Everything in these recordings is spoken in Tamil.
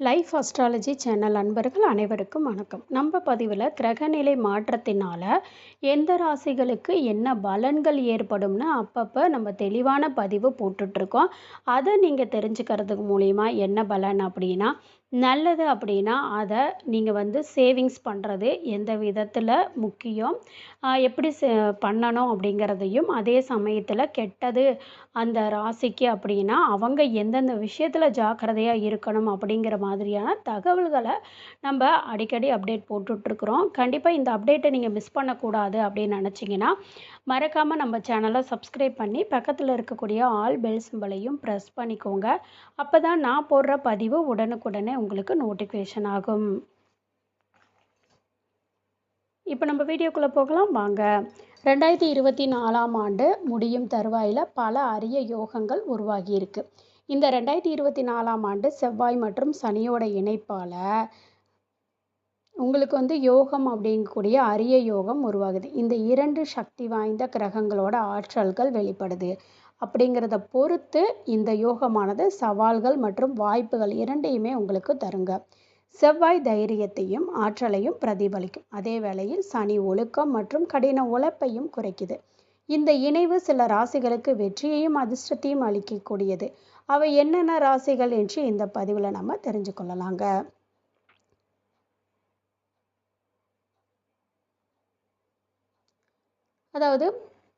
லைஃப் அஸ்ட்ராலஜி சேனல் அன்பர்கள் அனைவருக்கும் வணக்கம். நம்ம பதிவில் கிரகநிலை மாற்றத்தினால் எந்த ராசிகளுக்கு என்ன பலன்கள் ஏற்படும்னு அப்பப்போ நம்ம தெளிவான பதிவு போட்டுட்ருக்கோம். அதை நீங்கள் தெரிஞ்சுக்கிறதுக்கு மூலிமா என்ன பலன் அப்படின்னா நல்லது அப்படின்னா அதை நீங்கள் வந்து சேவிங்ஸ் பண்ணுறது எந்த விதத்தில் முக்கியம்? எப்படி சே பண்ணணும் அப்படிங்கிறதையும் அதே சமயத்தில் கெட்டது அந்த ராசிக்கு அப்படின்னா அவங்க எந்தெந்த விஷயத்தில் ஜாக்கிரதையாக இருக்கணும் அப்படிங்கிற மாதிரியான தகவல்களை நம்ம அடிக்கடி அப்டேட் போட்டுட்ருக்குறோம். கண்டிப்பாக இந்த அப்டேட்டை நீங்கள் மிஸ் பண்ணக்கூடாது அப்படின்னு நினச்சிங்கன்னா மறக்காமல் நம்ம சேனலை சப்ஸ்கிரைப் பண்ணி பக்கத்தில் இருக்கக்கூடிய ஆல் பெல் சிம்பலையும் ப்ரெஸ் பண்ணிக்கோங்க. அப்போ தான் நான் போடுற பதிவு உடனுக்குடனே உங்களுக்கு நோட்டிஃபிகேஷன் ஆகும். இப்போ நம்ம வீடியோக்குள்ளே போகலாம். வாங்க. ரெண்டாயிரத்தி இருபத்தி நாலாம் ஆண்டு முடியும் தருவாயில் பல அரிய யோகங்கள் உருவாகியிருக்கு இந்த ரெண்டாயிரத்தி இருபத்தி நாலாம் ஆண்டு செவ்வாய் மற்றும் சனியோட இணைப்பால் உங்களுக்கு வந்து யோகம் அப்படிங்கக்கூடிய அரிய யோகம் உருவாகுது. இந்த இரண்டு சக்தி வாய்ந்த கிரகங்களோட ஆற்றல்கள் வெளிப்படுது. அப்படிங்கிறத பொறுத்து இந்த யோகமானது சவால்கள் மற்றும் வாய்ப்புகள் இரண்டையுமே உங்களுக்கு தருங்க. செவ்வாய் தைரியத்தையும் ஆற்றலையும் பிரதிபலிக்கும். அதே வேளையில் சனி ஒழுக்கம் மற்றும் கடின உழைப்பையும் குறைக்குது. இந்த இணைவு சில ராசிகளுக்கு வெற்றியையும் அதிர்ஷ்டத்தையும் அளிக்கக்கூடியது. அவை என்னென்ன ராசிகள் என்று இந்த பதிவில் நம்ம தெரிஞ்சு கொள்ளலாங்க. அதாவது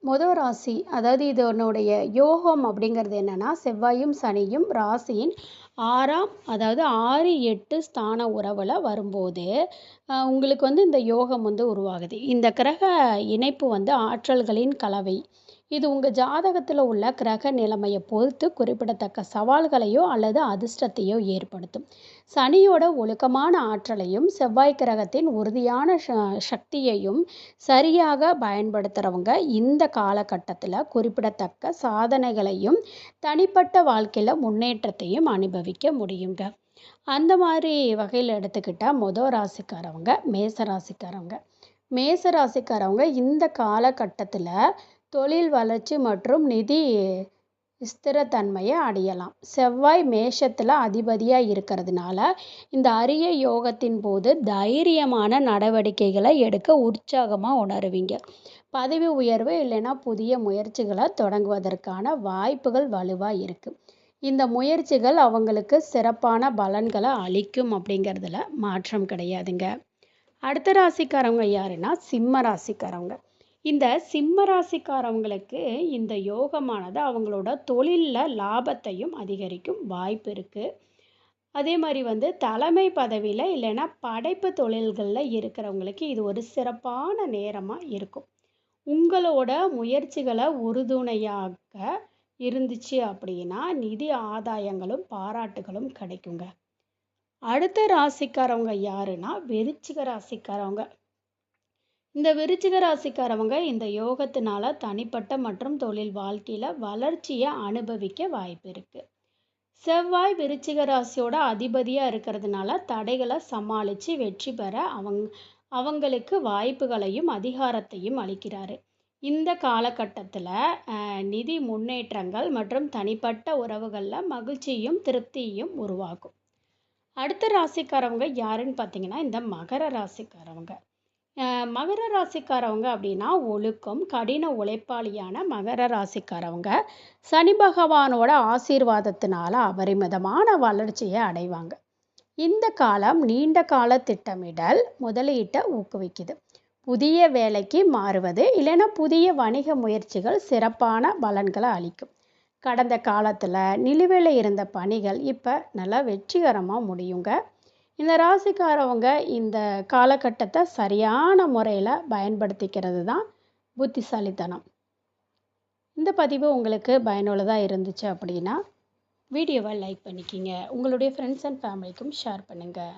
முதல் ராசி அதாவது இதனுடைய யோகம் அப்படிங்கிறது என்னென்னா செவ்வாயும் சனியும் ராசியின் ஆறாம் அதாவது ஆறு எட்டு ஸ்தான உறவில் வரும்போது உங்களுக்கு வந்து இந்த யோகம் வந்து உருவாகுது. இந்த கிரக இணைப்பு வந்து ஆற்றல்களின் கலவை. இது உங்கள் ஜாதகத்தில் உள்ள கிரக நிலைமையை பொறுத்து குறிப்பிடத்தக்க சவால்களையோ அல்லது அதிர்ஷ்டத்தையோ ஏற்படுத்தும். சனியோட ஒழுக்கமான ஆற்றலையும் செவ்வாய் கிரகத்தின் உறுதியான சக்தியையும் சரியாக பயன்படுத்துகிறவங்க இந்த காலகட்டத்தில் குறிப்பிடத்தக்க சாதனைகளையும் தனிப்பட்ட வாழ்க்கையில் முன்னேற்றத்தையும் அனுபவிக்க முடியுங்க. அந்த மாதிரி வகையில் எடுத்துக்கிட்டால் மொதல் ராசிக்காரவங்க மேச ராசிக்காரவங்க. மேச ராசிக்காரவங்க இந்த காலகட்டத்தில் தொழில் வளர்ச்சி மற்றும் நிதி ஸ்திரத்தன்மையை அடையலாம். செவ்வாய் மேஷத்தில் அதிபதியாக இருக்கிறதுனால இந்த அரிய யோகத்தின் போது தைரியமான நடவடிக்கைகளை எடுக்க உற்சாகமாக உணருவீங்க. பதவி உயர்வு இல்லைன்னா புதிய முயற்சிகளை தொடங்குவதற்கான வாய்ப்புகள் வலுவாக இருக்குது இந்த முயற்சிகள் அவங்களுக்கு சிறப்பான பலன்களை அளிக்கும் அப்படிங்கிறதுல மாற்றம் கிடையாதுங்க. அடுத்த ராசிக்காரவங்க யாருன்னா சிம்ம ராசிக்காரவங்க. இந்த சிம்ம ராசிக்காரவங்களுக்கு இந்த யோகமானது அவங்களோட தொழிலில் லாபத்தையும் அதிகரிக்கும் வாய்ப்பு இருக்குது அதே மாதிரி வந்து தலைமை பதவியில் இல்லைன்னா படைப்பு தொழில்களில் இருக்கிறவங்களுக்கு இது ஒரு சிறப்பான நேரமாக இருக்கும். உங்களோட முயற்சிகளை உறுதுணையாக இருந்துச்சு அப்படின்னா நிதி ஆதாயங்களும் பாராட்டுகளும் கிடைக்குங்க. அடுத்த ராசிக்காரவங்க யாருன்னா வெறிச்சிக ராசிக்காரவங்க. இந்த விருச்சிக ராசிக்காரவங்க இந்த யோகத்தினால தனிப்பட்ட மற்றும் தொழில் வாழ்க்கையில் வளர்ச்சியை அனுபவிக்க வாய்ப்பு இருக்குது செவ்வாய் விருச்சிக ராசியோட அதிபதியாக இருக்கிறதுனால தடைகளை சமாளித்து வெற்றி பெற அவங்க அவங்களுக்கு வாய்ப்புகளையும் அதிகாரத்தையும் அளிக்கிறாரு. இந்த காலகட்டத்தில் நிதி முன்னேற்றங்கள் மற்றும் தனிப்பட்ட உறவுகளில் மகிழ்ச்சியும் திருப்தியும் உருவாகும். அடுத்த ராசிக்காரவங்க யாருன்னு பார்த்தீங்கன்னா இந்த மகர ராசிக்காரவங்க. மகர ராசிக்காரவங்க அப்படின்னா ஒழுக்கம் கடின உழைப்பாளியான மகர ராசிக்காரவங்க. சனி பகவானோட ஆசீர்வாதத்தினால அபரிமிதமான வளர்ச்சியை அடைவாங்க. இந்த காலம் நீண்ட கால திட்டமிடல் முதலீட்டை ஊக்குவிக்குது. புதிய வேலைக்கு மாறுவது இல்லைன்னா புதிய வணிக முயற்சிகள் சிறப்பான பலன்களை அளிக்கும். கடந்த காலத்தில் நிலுவையில் இருந்த பணிகள் இப்போ நல்லா வெற்றிகரமாக முடியுங்க. இந்த ராசிக்காரவங்க இந்த காலகட்டத்தை சரியான முறையில் பயன்படுத்திக்கிறது தான் புத்திசாலித்தனம். இந்த பதிவு உங்களுக்கு பயனுள்ளதாக இருந்துச்சு அப்படின்னா வீடியோவை லைக் பண்ணிக்கிங்க. உங்களுடைய ஃப்ரெண்ட்ஸ் அண்ட் ஃபேமிலிக்கும் ஷேர் பண்ணுங்கள்